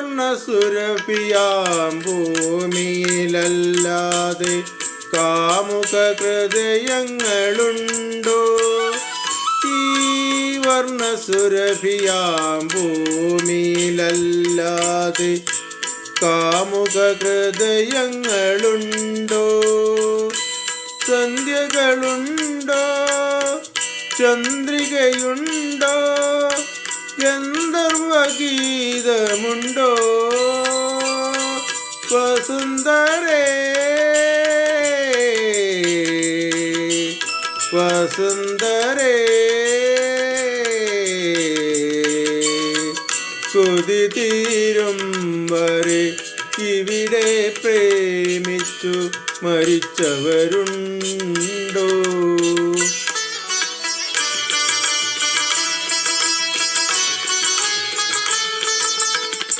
വർണസുരഭിയാം ഭൂമിയിലല്ലാതെ കാമുക ഹൃദയങ്ങളുണ്ടോ വർണസുരഭിയാം ഭൂമിയിലല്ലാതെ കാമുക ഹൃദയങ്ങളുണ്ടോ സന്ധ്യകളുണ്ടോ? ചന്ദ്രികയുണ്ടോ? ഗന്ധർവഗീതമുണ്ടോ വസുന്ധരേ. വസുന്ധരേ. കൊതി തീരും വരെ ഇവിടെ പ്രേമിച്ചു മരിച്ചവരുണ്ടോ?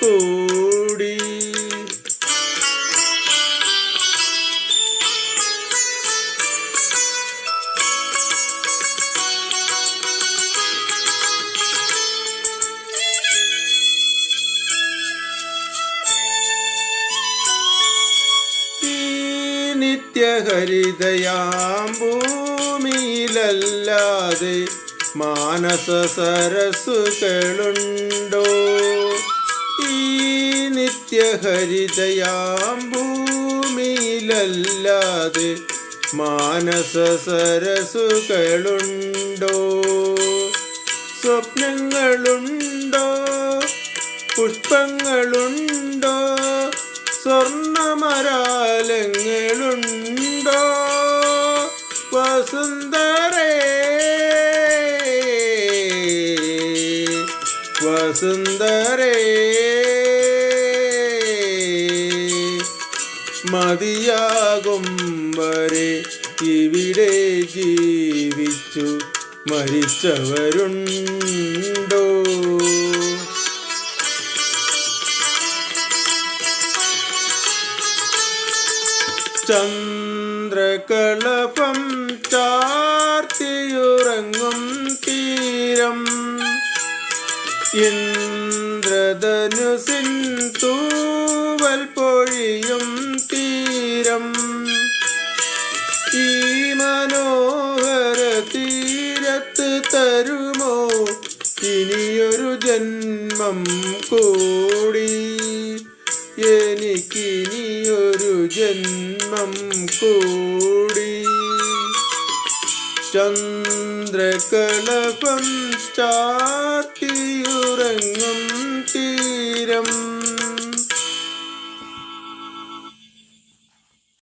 കൂടി. നിത്യഹരിതയാം മാനസ സരസുകളുണ്ടോ ഈ നിത്യഹരിതയാം ഭൂമിയിലല്ലാതെ മാനസ സരസുകളുണ്ടോ? സ്വപ്നങ്ങളുണ്ടോ? പുഷ്പങ്ങളുണ്ടോ? സ്വർണമരാലങ്ങളുണ്ടോ? വസുന്ധരേ വസുന്ധരേ മതിയാകും വരെ ഇവിടെ ജീവിച്ചു മരിച്ചവരുണ്ടോ? ചന്ദ്രകളപം ചാർത്തിയുറങ്ങും തീരം. ഇന്ദ്രധനുസിൻ ജന്മം കൂടി. എനിക്കിനിയൊരു ജന്മം കൂടി. ചന്ദ്രകലപം ചാത്തിയുറങ്ങും